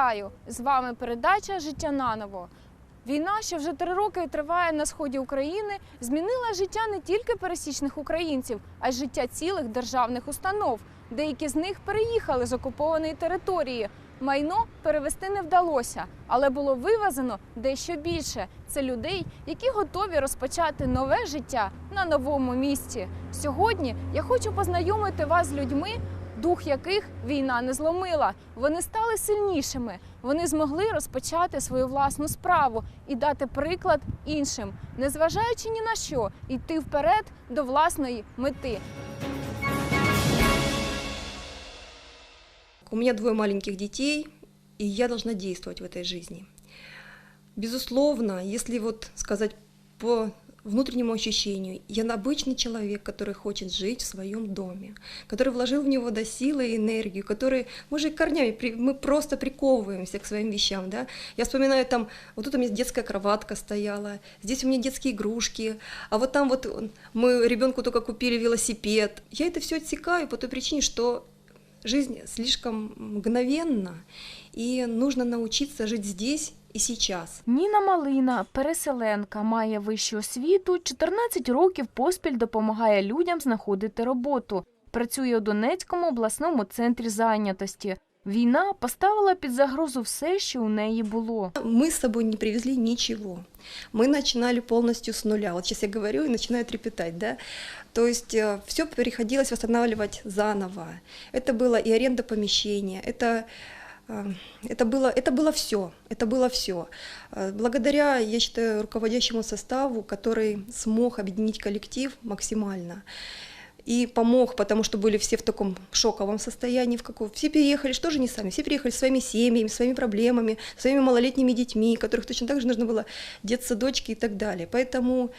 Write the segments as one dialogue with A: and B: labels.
A: Вітаю! З вами передача Життя наново. Війна, що вже три роки триває на сході України, змінила життя не тільки пересічних українців, а й життя цілих державних установ. Деякі з них переїхали з окупованої території. Майно перевести не вдалося, але було вивезено дещо більше. Це людей, які готові розпочати нове життя на новому місці. Сьогодні я хочу познайомити вас з людьми, дух яких війна не зломила. Вони стали сильнішими. Вони змогли розпочати свою власну справу і дати приклад іншим, незважаючи ні на що, йти вперед до власної мети.
B: У меня двое маленьких детей, и я должна действовать в этой жизни. Безусловно, если вот сказать по внутреннему ощущению, я обычный человек, который хочет жить в своем доме, который вложил в него до силы и энергию, который, мы же корнями, мы просто приковываемся к своим вещам, да. Я вспоминаю там, вот тут у меня детская кроватка стояла, здесь у меня детские игрушки, а вот там вот мы ребенку только купили велосипед. Я это все отсекаю по той причине, что жизнь слишком мгновенна, и нужно научиться жить здесь и сейчас.
A: Ніна Малина, переселенка, має вищу освіту, 14 років поспіль допомагає людям знаходити роботу. Працює у Донецькому обласному центрі зайнятості. Війна поставила під загрозу все, що у неї було.
B: Мы с собой не привезли ничего. Мы начинали полностью с нуля. Вот сейчас я говорю и начинаю трепетать, да. То есть все приходилось восстанавливать заново. Это было и аренда помещения, это э, это было, это было все, это было все. Благодаря, я считаю, руководящему составу, который смог объединить коллектив максимально, и помог, потому что были все в таком шоковом состоянии, в каком все переехали, что же не сами, все переехали своими семьями, своими проблемами, своими малолетними детьми, которых точно так же нужно было детсадочки и так далее. Поэтому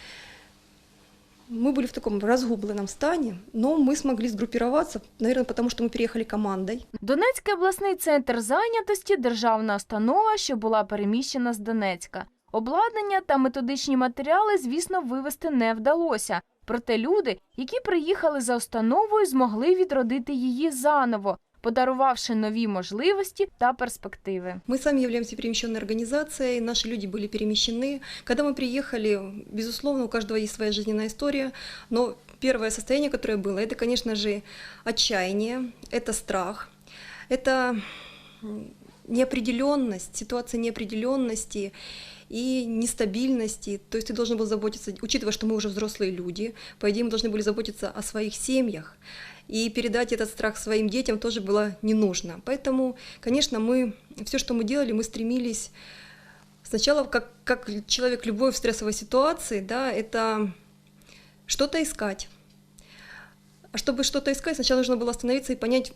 B: мы были в таком разгубленном стане, но мы смогли сгруппироваться, наверное, потому что мы переехали командой.
A: Донецький обласний центр зайнятості державна установа, що була переміщена з Донецька. Обладнання та методичні матеріали, звісно, вивезти не вдалося. Проте люди, які приїхали за установою, змогли відродити її заново, подарувавши нові можливості та перспективи.
B: Мы сами являемся перемещенной организацией, наши люди были перемещены. Когда мы приехали, безусловно, у каждого есть своя жизненная история, но первое состояние, которое было, это, конечно же, отчаяние, это страх, это м, неопределенность, ситуация неопределенности и нестабильности. То есть ты должен был заботиться, учитывая, что мы уже взрослые люди, по идее мы должны были заботиться о своих семьях. И передать этот страх своим детям тоже было не нужно. Поэтому, конечно, мы все, что мы делали, мы стремились сначала, как, как человек любой в стрессовой ситуации, да, это что-то искать. А чтобы что-то искать, сначала нужно было остановиться и понять,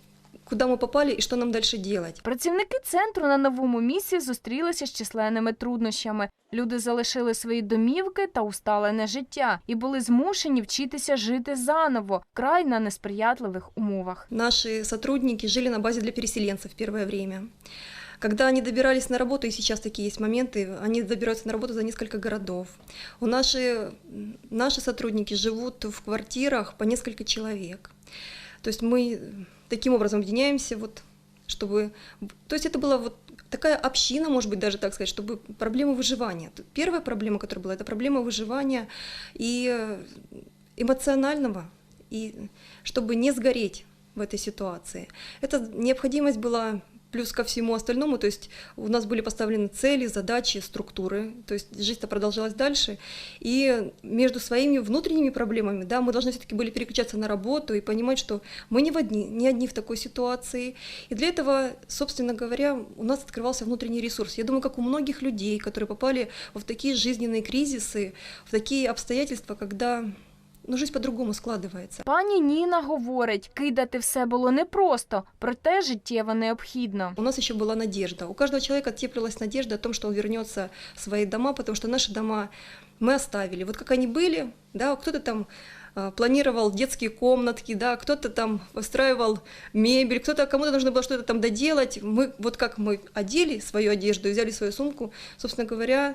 B: куда мы попали и что нам дальше делать.
A: Працівники центру на новому місці зустрілися з численними труднощами. Люди залишили свої домівки та усталене життя і були змушені вчитися жити заново, край на несприятливих умовах.
B: Наши сотрудники жили на базе для переселенцев в первое время. Когда они добирались на работу, и сейчас такие есть моменты, они добираются на работу за несколько городов. У наши, наши сотрудники живут в квартирах по несколько человек. То есть мы таким образом объединяемся, вот, чтобы... То есть это была вот такая община, может быть, даже так сказать, чтобы проблема выживания. Тут Первая проблема, которая была, это проблема выживания и э, эмоционального, и чтобы не сгореть в этой ситуации. Эта необходимость была плюс ко всему остальному, то есть у нас были поставлены цели, задачи, структуры, то есть жизнь-то продолжалась дальше, и между своими внутренними проблемами, да, мы должны все-таки были переключаться на работу и понимать, что мы не, в одни, не одни в такой ситуации, и для этого, собственно говоря, у нас открывался внутренний ресурс. Я думаю, как у многих людей, которые попали в такие жизненные кризисы, в такие обстоятельства, когда ну, жизнь по-другому складывается.
A: Пані Ніна говорить, кидати все було непросто, проте життєво необхідно.
B: У нас еще была надежда. У каждого человека теплилась надежда о том, что он вернется в свои дома, потому что наши дома мы оставили. Вот как они были, да, кто-то там э, планировал детские комнатки, да, кто-то там устраивал мебель, кто-то кому-то нужно было что-то там доделать. Мы вот как мы одели свою одежду, и взяли свою сумку, собственно говоря,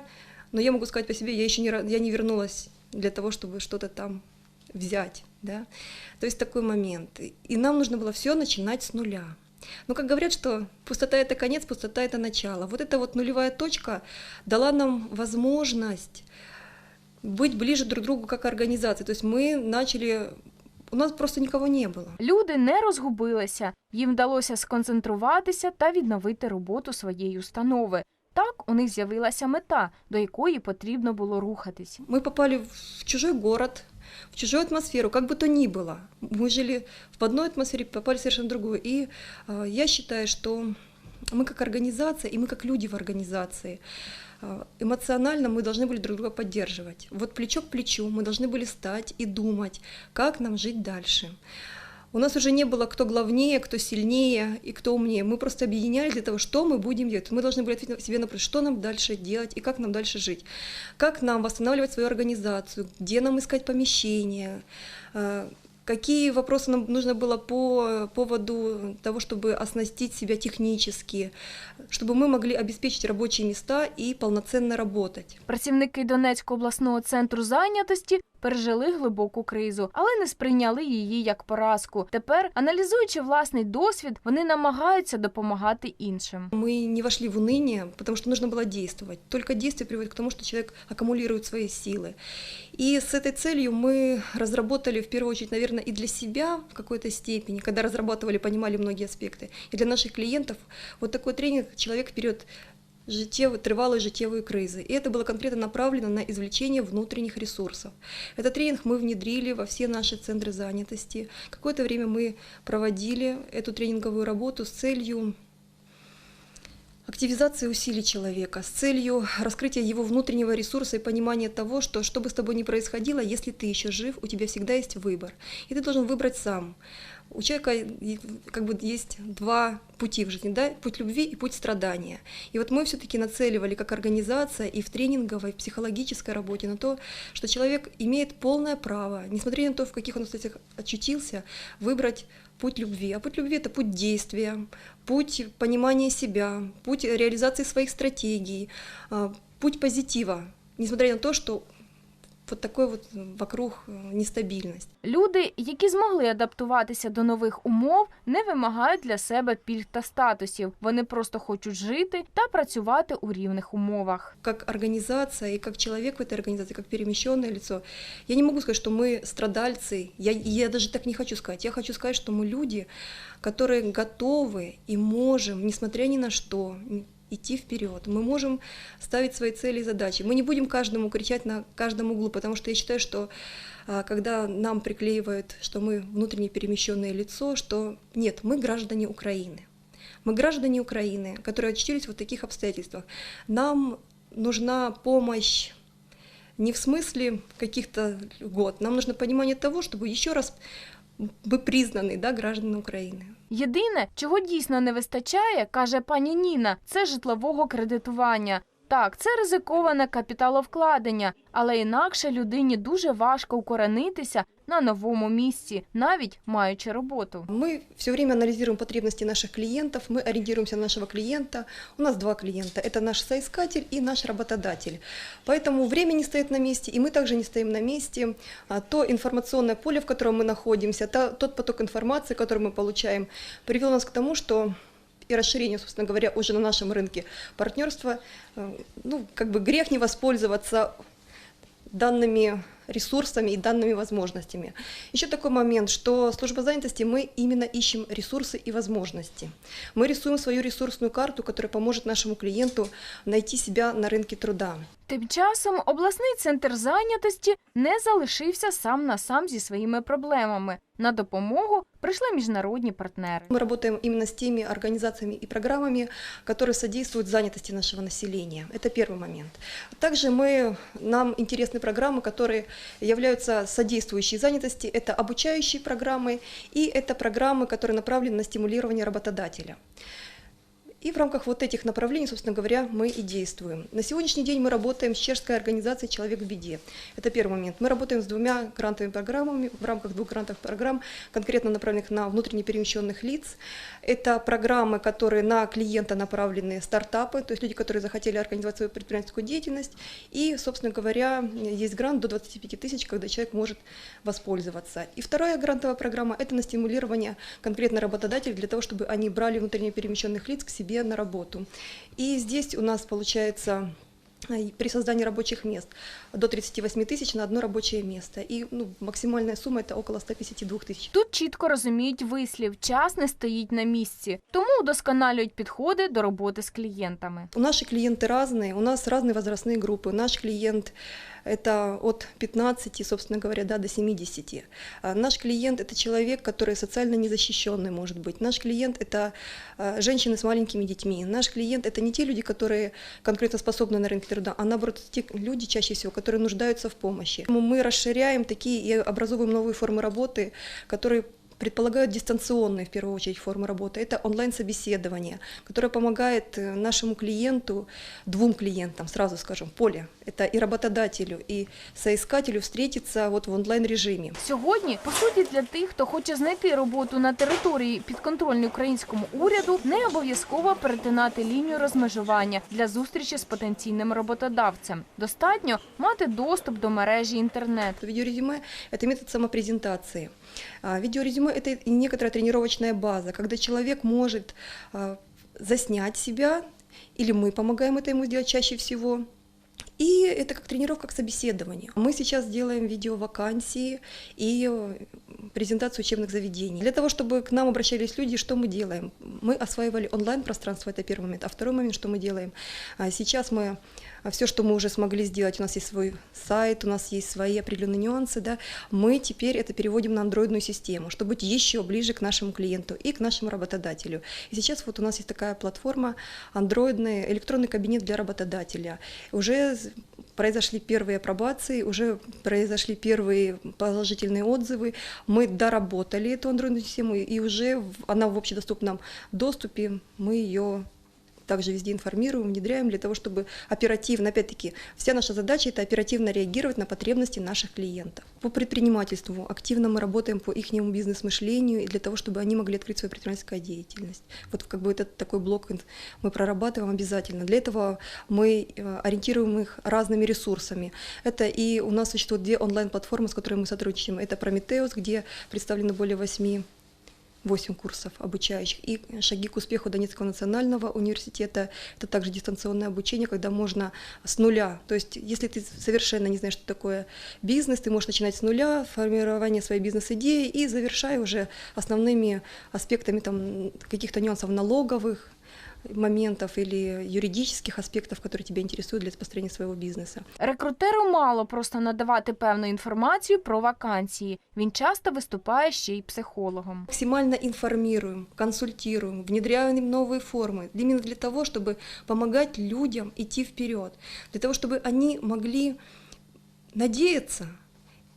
B: но я могу сказать по себе, я еще не, ра- я не вернулась для того, чтобы что-то там взять, да. То есть такой момент. И нам нужно было все начинать с нуля. Но как говорят, что пустота это конец, пустота это начало. Вот эта вот нулевая точка дала нам возможность быть ближе друг к другу как организации. То есть мы начали, у нас просто никого не было.
A: Люди не розгубилися, їм вдалося сконцентруватися та відновити роботу своєї установи. Так у них з'явилася мета, до якої потрібно було рухатись.
B: Мы попали в чужой город, в чужую атмосферу, как бы то ни было. Мы жили в одной атмосфере, попали в совершенно другую. И э, я считаю, что мы как организация, и мы как люди в организации, э, эмоционально мы должны были друг друга поддерживать. Вот плечо к плечу мы должны были стать и думать, как нам жить дальше. У нас уже не было кто главнее, кто сильнее и кто умнее. Мы просто объединялись для того, что мы будем делать. Мы должны были ответить себе на вопрос, что нам дальше делать и как нам дальше жить. Как нам восстанавливать свою организацию, где нам искать помещение, э, какие вопросы нам нужно было по поводу того, чтобы оснастить себя технически, чтобы мы могли обеспечить рабочие места и полноценно работать.
A: Працівники Донецького обласного центру зайнятості пережили глибоку кризу, але не сприйняли її як поразку. Тепер, аналізуючи власний досвід, вони намагаються допомагати іншим.
B: Мы не вошли в уныние, потому что нужно было действовать. Только действие приводит к тому, что человек аккумулирует свои силы. И с этой целью мы разработали, в первую очередь, наверное, и для себя в какой-то степени, когда разрабатывали, понимали многие аспекты, и для наших клиентов вот такой тренинг «Человек вперед» життєві, тривалої життєвої кризи. И это было конкретно направлено на извлечение внутренних ресурсов. Этот тренинг мы внедрили во все наши центры занятости. Какое-то время мы проводили эту тренинговую работу с целью активизации усилий человека, с целью раскрытия его внутреннего ресурса и понимания того, что что бы с тобой ни происходило, если ты еще жив, у тебя всегда есть выбор. И ты должен выбрать сам. У человека и- как бы есть два пути в жизни, да, путь любви и путь страдания. И вот мы все-таки нацеливали как организация и в тренинговой, и в психологической работе на то, что человек имеет полное право, несмотря на то, в каких он обстоятельствах очутился, выбрать путь любви. А путь любви – это путь действия, путь понимания себя, путь реализации своих стратегий, а, путь позитива, несмотря на то, что вот такой вот вокруг э, нестабильность.
A: Люди, які змогли адаптуватися до нових умов, не вимагають для себе пільг та статусів. Вони просто хочуть жити та працювати у рівних умовах.
B: Как организация и как человек в этой организации, как перемещенное лицо, я не могу сказать, что мы страдальцы. Я, я даже так не хочу сказать. Я хочу сказать, что мы люди, которые готовы и можем, несмотря ни на что, м, идти вперед. Мы можем ставить свои цели и задачи. Мы не будем каждому кричать на каждом углу, потому что я считаю, что а, когда нам приклеивают, что мы внутренне перемещенное лицо, что нет, мы граждане Украины. Мы граждане Украины, которые очутились в таких обстоятельствах. Нам нужна помощь не в смысле каких-то льгот, нам нужно понимание того, чтобы еще раз мы признаны да, гражданами Украины.
A: Єдине, чого дійсно не вистачає, каже пані Ніна, це житлового кредитування. Так, це ризиковане капіталовкладення, але інакше людині дуже важко укоренитися на новому місці, навіть маючи роботу.
B: Мы все время анализируем потребности наших клиентов, мы ориентируемся на нашего клиента. У нас два клиента. Это наш соискатель и наш работодатель. Поэтому время не стоит на месте, и мы также не стоим на месте. А То информационное поле, в котором мы находимся, та- тот поток информации, который мы получаем, привел нас к тому, что и расширению, собственно говоря, уже на нашем рынке партнерства, э, ну, как бы грех не воспользоваться данными ресурсами и данными возможностями. Еще такой момент, что служба занятости мы именно ищем ресурсы и возможности. Мы рисуем свою ресурсную карту, которая поможет нашему клиенту найти себя на рынке труда.
A: Тим часом обласний центр зайнятості не залишився сам на сам зі своїми проблемами. На допомогу прийшли міжнародні партнери.
B: Мы работаем именно с теми организациями и программами, которые содействуют занятости нашего населения. Это первый момент. Также мы, нам интересны программы, которые являются содействующей занятости. Это обучающие программы и это программы, которые направлены на стимулирование работодателя. И в рамках вот этих направлений, собственно говоря, мы и действуем. На сегодняшний день мы работаем с чешской организацией «Человек в беде». Это первый момент. Мы работаем с двумя грантовыми программами в рамках двух грантовых программ, конкретно направленных на внутренне перемещенных лиц. Это программы, которые на клиента направлены стартапы, то есть люди, которые захотели организовать свою предпринимательскую деятельность. И, собственно говоря, есть грант до 25 тысяч, когда человек может воспользоваться. И вторая грантовая программа – это на стимулирование конкретно работодателей для того, чтобы они брали внутренне перемещенных лиц к себе на работу. И здесь у нас получается при создании рабочих мест до 38 тысяч на одно рабочее место. И ну, максимальная сумма это около 152 тысяч.
A: Тут чітко розуміють вислів, час не стоїть на місці, тому удосконалюють підходи до роботи з клієнтами.
B: У наши клиенты разные, у нас разные возрастные группы. Наш клиент это от 15, собственно говоря, да, до 70. А Наш клиент это человек, который социально незащищенный может быть. Наш клиент это а, женщины с маленькими детьми. Наш клиент это не те люди, которые конкретно способны на рынке труда, а наоборот те люди чаще всего, которые нуждаются в помощи. Поэтому Мы расширяем такие и образовываем новые формы работы, которые предполагают дистанционные, в первую очередь, формы работы. Это онлайн-собеседование, которое помогает э, нашему клиенту, двум клиентам, сразу скажем, поле. Это и работодателю, и соискателю встретиться вот в онлайн-режиме.
A: Сьогодні, по суті, для тих, хто хоче знайти роботу на території підконтрольній українському уряду, не обов'язково перетинати лінію розмежування для зустрічі з потенційним роботодавцем. Достатньо мати доступ до мережі інтернет.
B: Видеорезюме – это метод самопрезентации. А, Видеорезюме – это и некоторая тренировочная база, когда человек может а, заснять себя, или мы помогаем это ему сделать чаще всего, и это как тренировка к собеседованию. Мы сейчас делаем видео-вакансии и э, презентацию учебных заведений. Для того, чтобы к нам обращались люди, что мы делаем? Мы осваивали онлайн-пространство, это первый момент. А второй момент, что мы делаем? А Сейчас мы все, что мы уже смогли сделать, у нас есть свой сайт, у нас есть свои определенные нюансы, да, мы теперь это переводим на андроидную систему, чтобы быть еще ближе к нашему клиенту и к нашему работодателю. И сейчас вот у нас есть такая платформа, андроидный, электронный кабинет для работодателя. Уже произошли первые апробации, уже произошли первые положительные отзывы. Мы доработали эту андроидную систему, и уже она в общедоступном доступе, мы ее также везде информируем, внедряем для того, чтобы оперативно, опять-таки, вся наша задача это оперативно реагировать на потребности наших клиентов. По предпринимательству активно мы работаем по их бизнес-мышлению и для того, чтобы они могли открыть свою предпринимательскую деятельность. Вот как бы этот такой блок мы прорабатываем обязательно. Для этого мы э, ориентируем их разными ресурсами. Это и у нас существуют две онлайн-платформы, с которыми мы сотрудничаем. Это Прометеус, где представлено более восьми 8 курсов обучающих. И шаги к успеху Донецкого национального университета – это также дистанционное обучение, когда можно с нуля. То есть, если ты совершенно не знаешь, что такое бизнес, ты можешь начинать с нуля, формирование своей бизнес-идеи и завершая уже основными аспектами там, каких-то нюансов налоговых, моментов или юридических аспектов, которые тебя интересуют для построения своего бизнеса.
A: Рекрутеру мало просто надавати певну інформацію про вакансії. Він часто виступає ще й психологом.
B: Максимально информируем, консультируем, внедряем им новые формы. Именно для того, чтобы помогать людям идти вперед. Для того, чтобы они могли надеяться,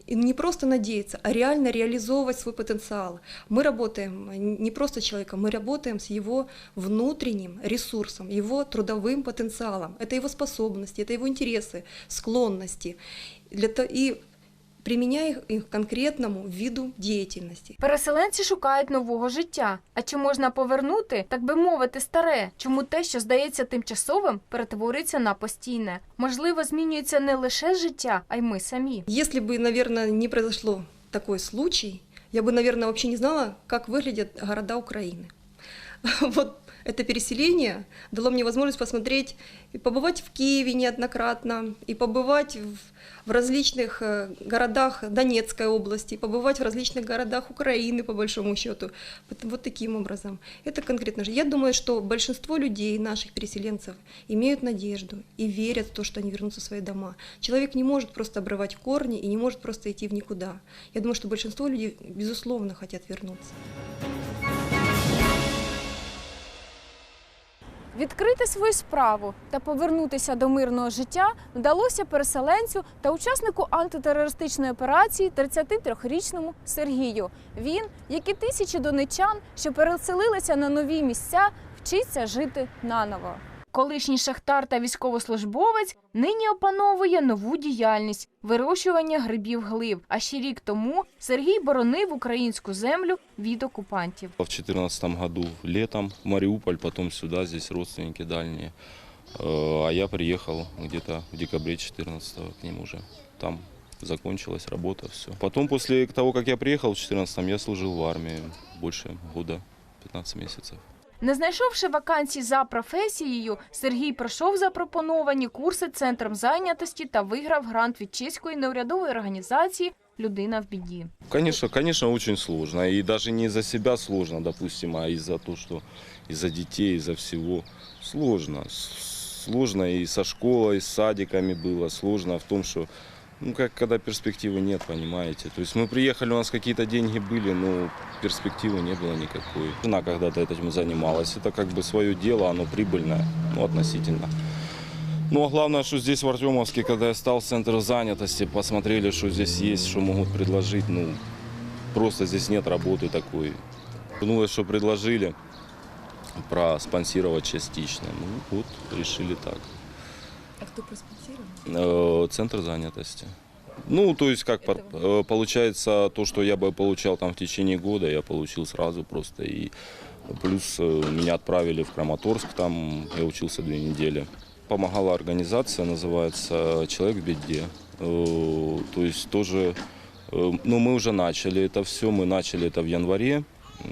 B: и не просто надеяться, а реально реализовывать свой потенциал. Мы работаем не просто с человеком, мы работаем с его внутренним ресурсом, его трудовым потенциалом. Это его способности, это его интересы, склонности. Для то- И применяя их- их к конкретному виду деятельности.
A: Переселенці шукають нового життя. А чи можна повернути, так би мовити, старе? Чому те, що здається тимчасовим, перетворюється на постійне? Можливо, змінюється не лише життя, а й ми самі.
B: Если бы, наверное, не произошло такой случай, я бы, наверное, вообще не знала, как выглядят города Украины. Вот это переселение дало мне возможность посмотреть, и побывать в Киеве неоднократно, и побывать в, в различных э, городах Донецкой области, и побывать в различных городах Украины, по большому счету. Вот, таким образом. Это конкретно же. Я думаю, что большинство людей, наших переселенцев, имеют надежду и верят в то, что они вернутся в свои дома. Человек не может просто обрывать корни и не может просто идти в никуда. Я думаю, что большинство людей, безусловно, хотят вернуться.
A: Відкрити свою справу та повернутися до мирного життя вдалося переселенцю та учаснику антитерористичної операції 33-річному Сергію. Він, як і тисячі донечан, що переселилися на нові місця, вчиться жити наново. Колишній шахтар та військовослужбовець нині опановує нову діяльність вирощування грибів глиб. А ще рік тому Сергій боронив українську землю від окупантів.
C: В 2014 году летом в Мариуполь, потом сюда, здесь родственники дальние. Э, А я приехал где-то в декабре 2014 к ним уже. Там закончилась работа, все. Потом, после того, как я приехал в 2014 я служил в армии больше года, 15 месяцев.
A: Не знайшовши вакансій за професією, Сергій пройшов запропоновані курси центром зайнятості та виграв грант від чеської неурядової організації Людина в біді.
C: Конечно, конечно, очень сложно. И даже не из-за себя сложно, допустим, а из-за того, что из-за детей, из-за всего. Сложно. Сложно и со школой, и с садиками было. Сложно в том, что, ну, как когда перспективы нет, понимаете. То есть мы приехали, у нас какие-то деньги были, но перспективы не было никакой. Жена когда-то этим занималась. Это как бы свое дело, оно прибыльное, ну, относительно. Ну, а главное, что здесь, в Артемовске, когда я стал в центр занятости, посмотрели, что здесь есть, что могут предложить. Ну, просто здесь нет работы такой. Ну, что предложили проспонсировать частично. Ну, вот, решили так.
B: А кто проспонсировал?
C: Э, Центр занятости. Ну, то есть, как по- э, получается, то, что я бы получал там в течение года, я получил сразу просто. И плюс э, меня отправили в Краматорск, там я учился две недели. Помогала организация, называется «Человек в беде». Э, То есть тоже, э, ну, мы уже начали это все, мы начали это в январе.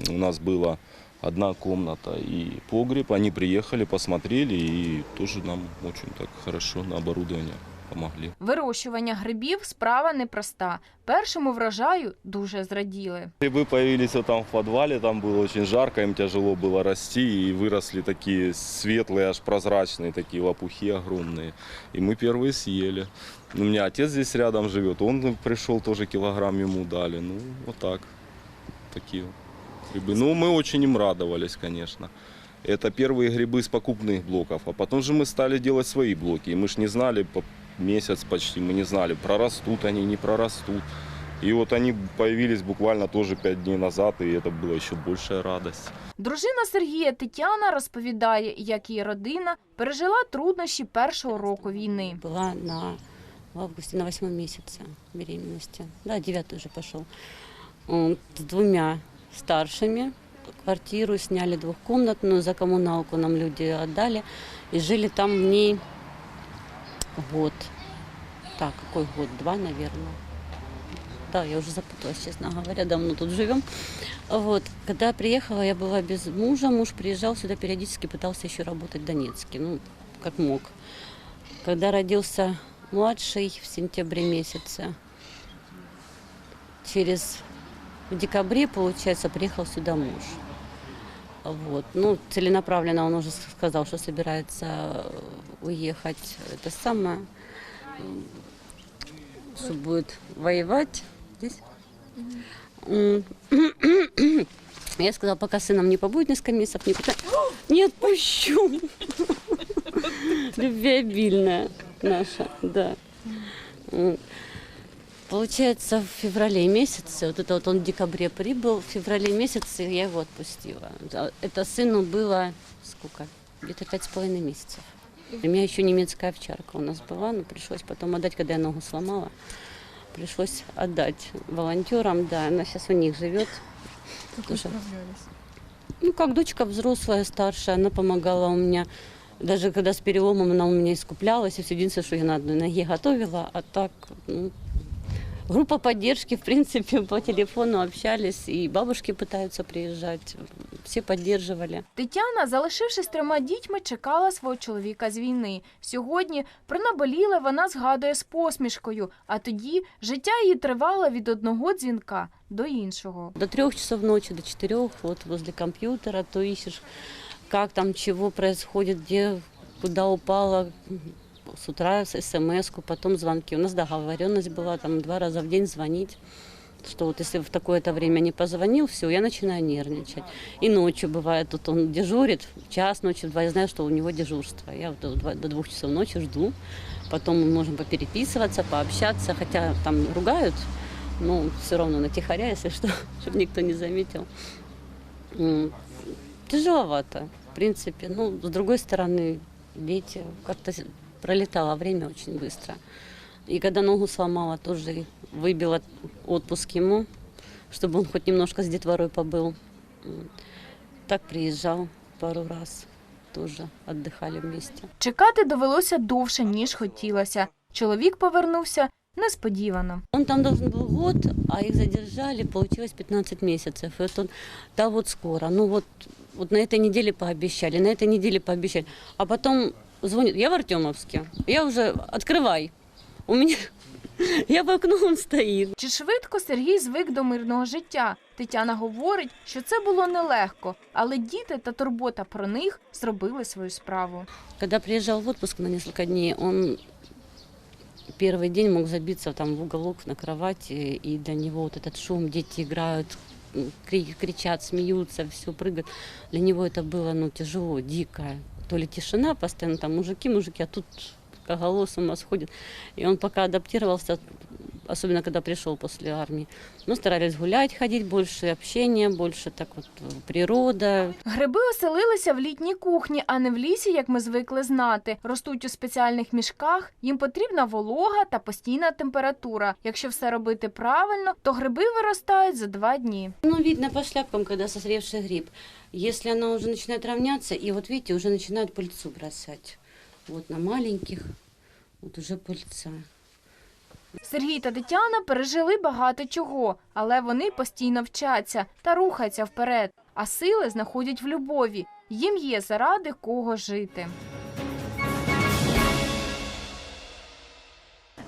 C: У нас была одна комната и погреб. Они приехали, посмотрели и тоже нам очень так хорошо на оборудование помогли.
A: Вирощування грибів справа непроста. Першому врожаю дуже зраділи.
C: Грибы появились вот там в подвале, там было очень жарко, им тяжело было расти, и выросли такие светлые, аж прозрачные, такие лопухи огромные. И мы первые съели. У меня отец здесь рядом живет, он пришел, тоже килограмм ему дали. Ну, вот так, такие вот грибы. Ну, мы очень им радовались, конечно. Это первые грибы с покупных блоков, а потом же мы стали делать свои блоки. И мы ж не знали, по месяц почти, мы не знали, прорастут они, не прорастут. И вот они появились буквально тоже пять дней назад, и это была еще большая радость.
A: Дружина Сергія Тетяна розповідає, як її родина пережила труднощі першого року війни.
D: Была на, в августе на восьмом месяце беременности. Да, девятый уже пошел. М, С двумя старшими. Квартиру сняли двухкомнатную, за коммуналку нам люди отдали. И жили там в ней год. Так, какой год? Два, наверное. Да, я уже запуталась, честно говоря, давно тут живем. Вот. Когда приехала, я была без мужа. Муж приезжал сюда периодически, пытался еще работать в Донецке, ну, как мог. Когда родился младший в сентябре месяце, через в декабре, получается, приехал сюда муж. Вот. Ну, целенаправленно он уже сказал, что собирается э, уехать. Это самое, м, что будет воевать здесь. Я сказала, пока сыном не побудет несколько месяцев, не, пытай- не отпущу. Любвеобильная наша, да. Получается, в феврале месяце, вот это вот он в декабре прибыл, в феврале месяце я его отпустила. Это сыну было сколько? Где-то пять с половиной месяцев. У меня еще немецкая овчарка у нас была, но пришлось потом отдать, когда я ногу сломала. Пришлось отдать волонтерам, да, она сейчас у них живет. Тоже. Ну, как дочка взрослая, старшая, она помогала у меня. Даже когда с переломом она у меня искуплялась, и все единственное, что я на одной ноге готовила, а так, ну, группа поддержки, в принципе, по телефону общались, и бабушки пытаются приезжать, все поддерживали.
A: Тетяна, залишившись трьома дітьми, чекала свого чоловіка з війни. Сьогодні про наболіле вона згадує з посмішкою, а тоді життя її тривало від одного дзвінка до іншого.
D: До трех часов ночи, до четырех, вот возле компьютера, то ищешь, как там, чего происходит, где, куда упала, с утра смс потом звонки. У нас договоренность была там два раза в день звонить. Что вот если в такое-то время не позвонил, все, я начинаю нервничать. И ночью бывает, тут он дежурит, час ночи, два, я знаю, что у него дежурство. Я вот до, до двух часов ночи жду. Потом мы можем попереписываться, пообщаться, хотя там ругают, но все равно натихаря, если что, чтобы никто не заметил. Тяжеловато, в принципе. Ну, с другой стороны, видите, как-то пролетало время очень быстро. И когда ногу сломала, тоже выбила отпуск ему, чтобы он хоть немножко с детворой побыл. М. Так приезжал пару раз, тоже отдыхали вместе.
A: Чекати довелося довше, ніж хотілося. Чоловік повернувся несподівано.
D: Он там должен был год, а их задержали, получилось 15 месяцев. И вот он, да вот скоро, ну вот, вот на этой неделе пообещали, на этой неделе пообещали. А потом звонит, я в Артемовске, я уже, открывай. У меня, я в окно, он стоит.
A: Чи швидко Сергій звик до мирного життя? Тетяна говорить, що це було нелегко, але діти та турбота про них зробили свою справу.
D: Когда приезжал в отпуск на несколько дней, он первый день мог забиться там в уголок на кровати, и для него вот этот шум, дети играют, м, кри- кричат, смеются, все прыгают. Для него это было ну, тяжело, дико. То ли тишина постоянно, там мужики, мужики, а тут голос с ума сходит. И он пока адаптировался, особенно когда пришел после армии, мы старались гулять, ходить, больше общения, больше так вот э, природа,
A: Гриби оселилися в літній кухні, а не в лісі, як ми звикли знати. Ростуть у спеціальних мішках. Їм потрібна волога та постійна температура. Якщо все робити правильно, то гриби виростають за два дні.
D: Ну, видно по шляпкам, когда созревший гриб. Если она уже начинает равняться, и вот видите, уже начинают пыльцу бросать. Вот на маленьких, вот уже пыльца.
A: Сергій та Тетяна пережили багато чого, але вони постійно вчаться та рухаються вперед. А сили знаходять в любові. Їм є заради кого жити.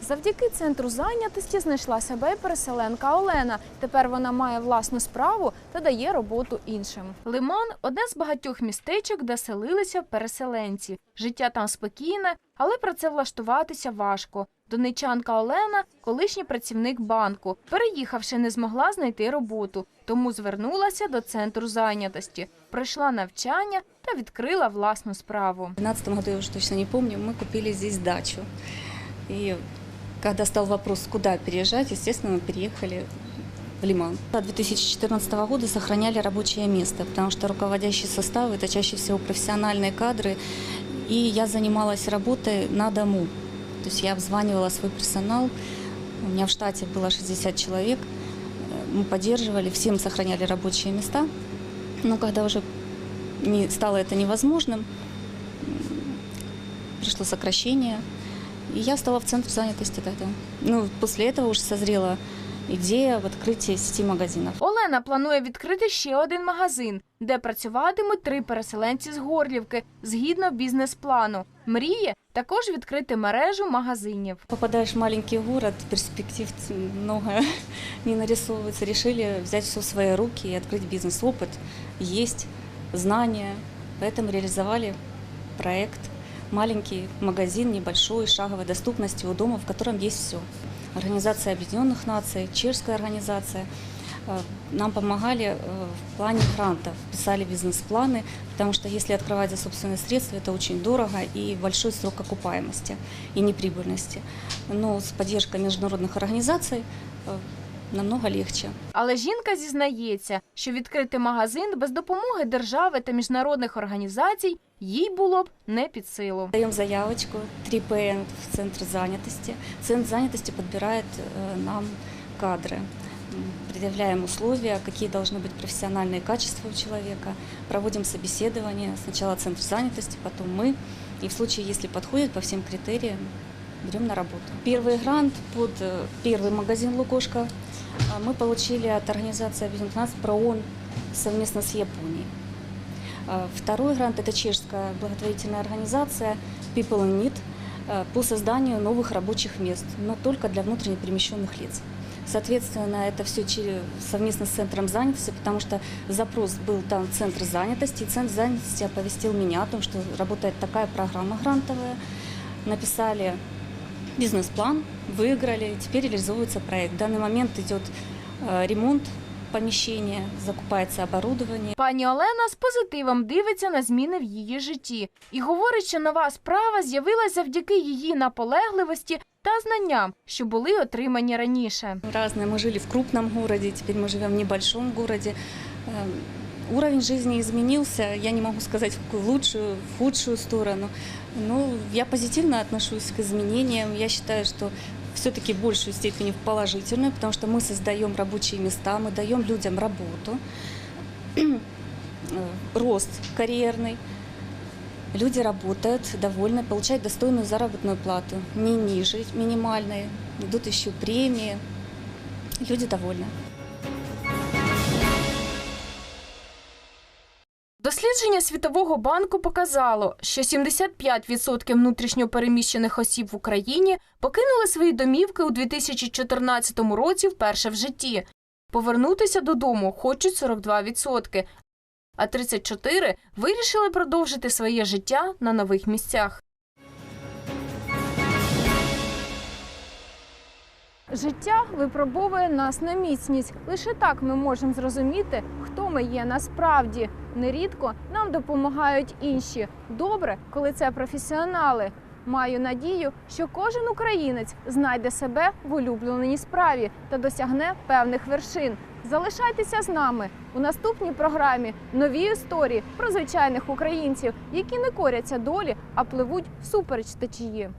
A: Завдяки центру зайнятості знайшла себе й переселенка Олена. Тепер вона має власну справу та дає роботу іншим. Лиман одне з багатьох містечок, де селилися переселенці. Життя там спокійне, але працевлаштуватися важко. Донечанка Олена, колишній працівник банку, переїхавши, не змогла знайти роботу, тому звернулася до центру зайнятості, пройшла навчання та відкрила власну справу.
E: В 2012 году, я уже точно не помню, мы купили здесь дачу. И когда стал вопрос, куда переезжать, естественно, мы переехали в Лиман. До 2014 года сохраняли рабочее место, потому что руководящий состав – это чаще всего профессиональные кадры. И я занималась работой на дому. То есть я обзванивала свой персонал. У меня в штате было 60 человек. Мы поддерживали, всем сохраняли рабочие места. Но когда уже не, стало это невозможным, пришло сокращение, и я стала в центр занятости тогда. Ну, после этого уже созрела идея в открытии сети магазинов.
A: Олена планує відкрити ще один магазин, де працюватимуть три переселенці з Горлівки згідно бізнес-плану. Мріє також відкрити мережу магазинів.
E: Попадаешь в маленький город, перспектив много не нарисовывается. Решили взять все в свои руки и открыть бизнес. Опыт есть, знания. Поэтому реализовали проект. Маленький магазин небольшой, шаговой доступности у дома, в котором есть все. Организация Объединенных Наций, чешская организация э, нам помогали э, в плане грантов, писали бизнес-планы, потому что если открывать за собственные средства, это очень дорого и большой срок окупаемости и неприбыльности. Но с поддержкой международных организаций э, намного легче.
A: Але жінка зізнається, що відкрити магазин без допомоги держави та міжнародних організацій їй було б не під силу.
E: Даем заявочку 3ПН в Центр занятости. Центр занятости подбирает э, нам кадры. М, Предъявляем условия, какие должны быть профессиональные качества у человека. Проводим собеседование. Сначала Центр занятости, потом мы. И в случае, если подходит по всем критериям, берем на работу. Первый грант под э, первый магазин «Лукошка» а, мы получили от организации Объединенных Наций «Проон» совместно с Японией. А, Второй грант – это чешская благотворительная организация People in Need э, по созданию новых рабочих мест, но только для внутренне перемещенных лиц. Соответственно, это все совместно с Центром занятости, потому что запрос был там в Центр занятости, и Центр занятости оповестил меня о том, что работает такая программа грантовая. Написали бизнес-план, выиграли, теперь реализуется проект. В данный момент идет э, ремонт помещения, закупается оборудование.
A: Пані Олена з позитивом дивиться на зміни в її житті і говорить, що нова справа з'явилася завдяки її наполегливості та знанням, що були отримані раніше.
E: Разные. Мы жили в крупном городе, теперь мы живем в небольшом городе. Эм, Уровень жизни изменился, я не могу сказать в какую лучшую, в худшую сторону. Но я позитивно отношусь к изменениям. Я считаю, что все-таки в большей степени в положительную, потому что мы создаем рабочие места, мы даем людям работу, э, рост карьерный. Люди работают, довольны, получают достойную заработную плату, не ниже минимальной, идут еще премии. Люди довольны.
A: Дослідження Світового банку показало, що 75% внутрішньопереміщених осіб в Україні покинули свої домівки у 2014 році вперше в житті. Повернутися додому хочуть 42%, а 34% вирішили продовжити своє життя на нових місцях. Життя випробовує нас на міцність. Лише так ми можемо зрозуміти, хто ми є насправді. Нерідко нам допомагають інші. Добре, коли це професіонали. Маю надію, що кожен українець знайде себе в улюбленій справі та досягне певних вершин. Залишайтеся з нами у наступній програмі нові історії про звичайних українців, які не коряться долі, а пливуть всупереч течії.